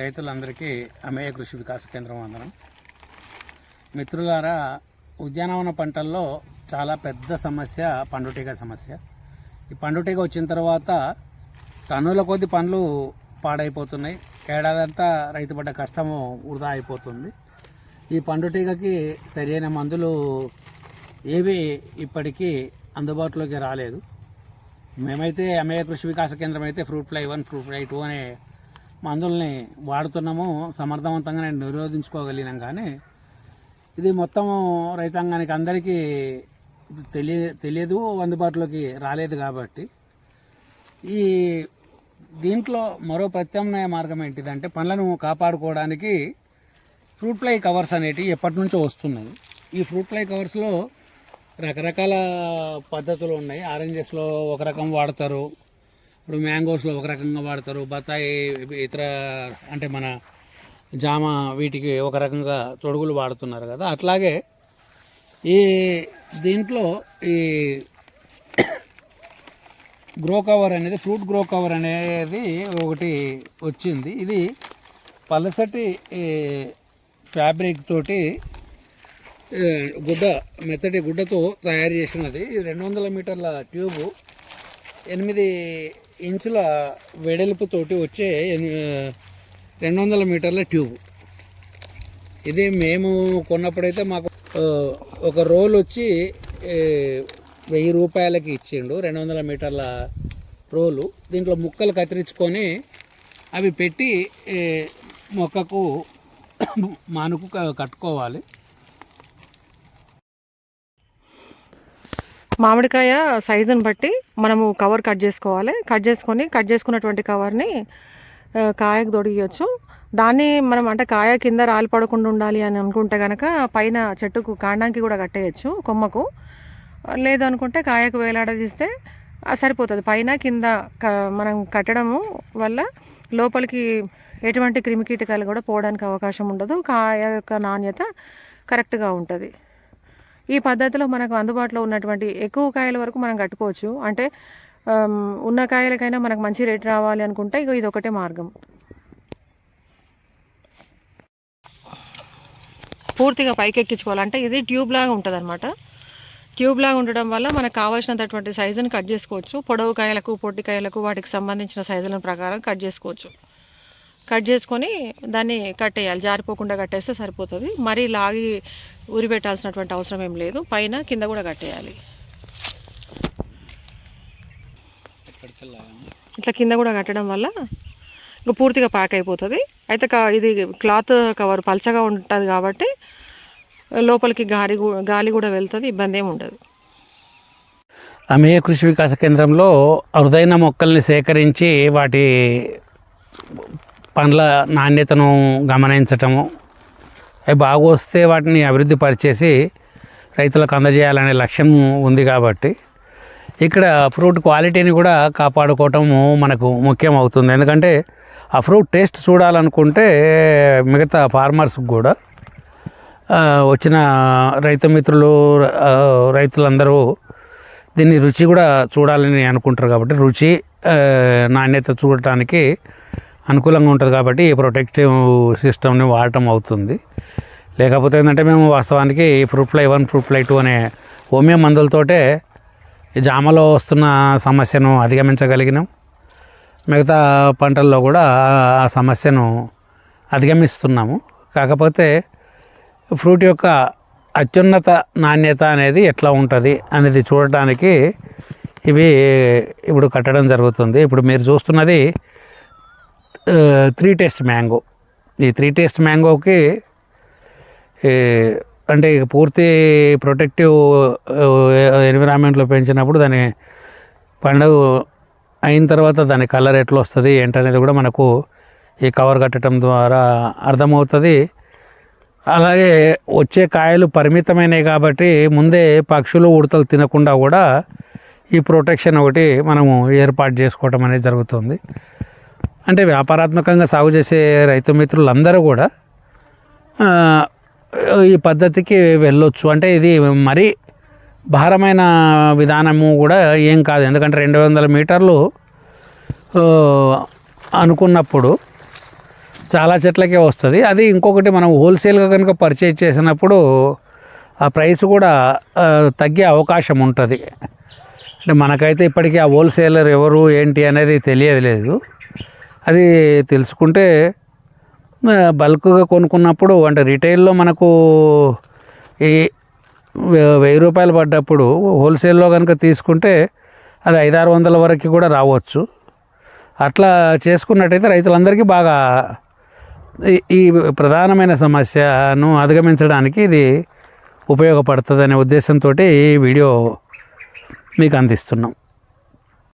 రైతులందరికీ అమేయ కృషి వికాస కేంద్రం వందనం. మిత్రులారా ఉద్యానవన పంటల్లో చాలా పెద్ద సమస్య పండుటీగ సమస్య. ఈ పండుటీగ వచ్చిన తర్వాత టన్నుల కొద్ది పండ్లు పాడైపోతున్నాయి. ఏడాదంతా రైతు పడ్డ కష్టము వృధా అయిపోతుంది. ఈ పండుటీగకి సరైన మందులు ఏవి ఇప్పటికీ అందుబాటులోకి రాలేదు. మేమైతే అమేయ కృషి వికాస కేంద్రం అయితే fruit fly one fruit fly two అనే మందుల్ని వాడుతున్నాము సమర్థవంతంగా నేను నిరోధించుకోగలిగినాం కానీ ఇది మొత్తం రైతాంగానికి అందరికీ తెలియ తెలియదు అందుబాటులోకి రాలేదు కాబట్టి. ఈ దీంట్లో మరో ప్రత్యామ్నాయ మార్గం ఏంటిదంటే పండ్లను కాపాడుకోవడానికి ఫ్రూట్ ఫ్లై కవర్స్ అనేటివి ఎప్పటి నుంచో వస్తున్నాయి. ఈ ఫ్రూట్ ఫ్లై కవర్స్లో రకరకాల పద్ధతులు ఉన్నాయి. ఆరెంజెస్లో ఒక రకం వాడతారు. ఇప్పుడు మ్యాంగోస్లో ఒక రకంగా వాడతారు బత్తాయి ఇతర అంటే మన జామ వీటికి ఒక రకంగా తొడుగులు వాడుతున్నారు కదా. అట్లాగే ఈ దీంట్లో ఈ గ్రో కవర్ అనేది ఫ్రూట్ గ్రో కవర్ అనేది ఒకటి వచ్చింది. ఇది పలసటి ఫ్యాబ్రిక్ తోటి గుడ్డ మెత్తటి గుడ్డతో తయారు చేసినది. ఇది రెండు వందల మీటర్ల ట్యూబు ఎనిమిది ఇంచుల వెడల్పుతోటి వచ్చే రెండు వందల మీటర్ల ట్యూబ్. ఇది మేము కొన్నప్పుడైతే మాకు ఒక రోల్ వచ్చి వెయ్యి రూపాయలకి ఇచ్చిండు రెండు వందల మీటర్ల రోలు. దీంట్లో ముక్కలు కత్తిరించుకొని అవి పెట్టి మొక్కకు మానుకు కట్టుకోవాలి. మామిడికాయ సైజుని బట్టి మనము కవర్ కట్ చేసుకోవాలి. కట్ చేసుకొని కట్ చేసుకున్నటువంటి కవర్ని కాయకు తొడిగచ్చు దాన్ని మనం అంటే కాయ కింద రాలిపడకుండా ఉండాలి అని అనుకుంటే కనుక పైన చెట్టుకు కాండానికి కూడా కట్టేయచ్చు కొమ్మకు. లేదు అనుకుంటే కాయకు వేలాడదీస్తే సరిపోతుంది. పైన కింద క- మనం కట్టడము వల్ల లోపలికి ఎటువంటి క్రిమికీటకాలు కూడా పోవడానికి అవకాశం ఉండదు. కాయ యొక్క నాణ్యత కరెక్ట్గా ఉంటుంది. ఈ పద్ధతిలో మనకు అందుబాటులో ఉన్నటువంటి ఎక్కువ కాయల వరకు మనం కట్టుకోవచ్చు. అంటే ఉన్న కాయలకైనా మనకు మంచి రేట్ రావాలి అనుకుంటే ఇక ఇది ఒకటే మార్గం. పూర్తిగా పైకెక్కించుకోవాలంటే ఇది ట్యూబ్ లాగా ఉంటుంది అనమాట ట్యూబ్ లాగా ఉండడం వల్ల మనకు కావాల్సినటువంటి సైజుని కట్ చేసుకోవచ్చు. పొడవు కాయలకు పొట్టి కాయలకు వాటికి సంబంధించిన సైజుల ప్రకారం కట్ చేసుకోవచ్చు. కట్ చేసుకొని దాన్ని కట్టేయాలి. జారిపోకుండా కట్టేస్తే సరిపోతుంది. మరీ లాగి ఉరి పెట్టాల్సినటువంటి అవసరం ఏం లేదు. పైన కింద కూడా కట్టేయాలి. ఇట్లా కింద కూడా కట్టడం వల్ల ఇంకా పూర్తిగా ప్యాక్ అయిపోతుంది. అయితే కా- ఇది క్లాత్ కవర్ పలచగా ఉంటుంది కాబట్టి లోపలికి గాలి గాలి కూడా వెళ్తుంది. ఇబ్బంది ఏమి ఉండదు. అమేయ కృషి వికాస కేంద్రంలో అరుదైన మొక్కల్ని సేకరించి వాటి పండ్ల నాణ్యతను గమనించటము. అవి బాగా వస్తే వాటిని అభివృద్ధి పరిచేసి రైతులకు అందజేయాలనే లక్ష్యం ఉంది కాబట్టి ఇక్కడ ఫ్రూట్ క్వాలిటీని కూడా కాపాడుకోవటము మనకు ముఖ్యం అవుతుంది. ఎందుకంటే ఆ ఫ్రూట్ టేస్ట్ చూడాలనుకుంటే మిగతా ఫార్మర్స్కి కూడా వచ్చిన రైతు మిత్రులు రైతులందరూ దీన్ని రుచి కూడా చూడాలని అనుకుంటారు కాబట్టి రుచి నాణ్యత చూడటానికి అనుకూలంగా ఉంటుంది కాబట్టి ఈ ప్రొటెక్టివ్ సిస్టమ్ని వాడటం అవుతుంది. లేకపోతే ఏంటంటే మేము వాస్తవానికి fruit fly one fruit fly two అనే హోమియో మందులతోటే జామలో వస్తున్న సమస్యను అధిగమించగలిగినాం. మిగతా పంటల్లో కూడా ఆ సమస్యను అధిగమిస్తున్నాము. కాకపోతే ఫ్రూట్ యొక్క అత్యున్నత నాణ్యత అనేది ఎట్లా ఉంటుంది అనేది చూడటానికి ఇవి ఇప్పుడు కట్టడం జరుగుతుంది. ఇప్పుడు మీరు చూస్తున్నది త్రీ టేస్ట్ మ్యాంగో ఈ త్రీ టేస్ట్ మ్యాంగోకి అంటే ఇక పూర్తి ప్రొటెక్టివ్ ఎన్విరాన్మెంట్లో పెంచినప్పుడు దాని పండుగ అయిన తర్వాత దాని కలర్ ఎట్లా వస్తుంది ఏంటనేది కూడా మనకు ఈ కవర్ కట్టడం ద్వారా అర్థమవుతుంది. అలాగే వచ్చే కాయలు పరిమితమైనవి కాబట్టి ముందే పక్షులు ఉడతలు తినకుండా కూడా ఈ ప్రొటెక్షన్ ఒకటి మనము ఏర్పాటు చేసుకోవటం అనేది జరుగుతుంది. అంటే వ్యాపారాత్మకంగా సాగు చేసే రైతు మిత్రులందరూ కూడా ఈ పద్ధతికి వెళ్ళొచ్చు. అంటే ఇది మరీ భారమైన విధానము కూడా ఏం కాదు. ఎందుకంటే రెండు వందల మీటర్లు అనుకున్నప్పుడు చాలా చెట్లకే వస్తుంది. అది ఇంకొకటి మనం హోల్సేల్గా కనుక పర్చేజ్ చేసినప్పుడు ఆ ప్రైస్ కూడా తగ్గే అవకాశం ఉంటుంది. అంటే మనకైతే ఇప్పటికీ ఆ హోల్సేలర్ ఎవరు ఏంటి అనేది తెలియదు లేదు. అది తెలుసుకుంటే బల్క్గా కొనుక్కున్నప్పుడు అంటే రిటైల్లో మనకు ఈ వె- వెయ్యి రూపాయలు పడ్డప్పుడు హోల్సేల్లో కనుక తీసుకుంటే అది ఐదారు వందల వరకు కూడా రావచ్చు. అట్లా చేసుకున్నట్టయితే రైతులందరికీ బాగా ఈ- ఈ ప్రధానమైన సమస్యను అధిగమించడానికి ఇది ఉపయోగపడుతుంది అనే ఉద్దేశంతో ఈ వీడియో మీకు అందిస్తున్నాం.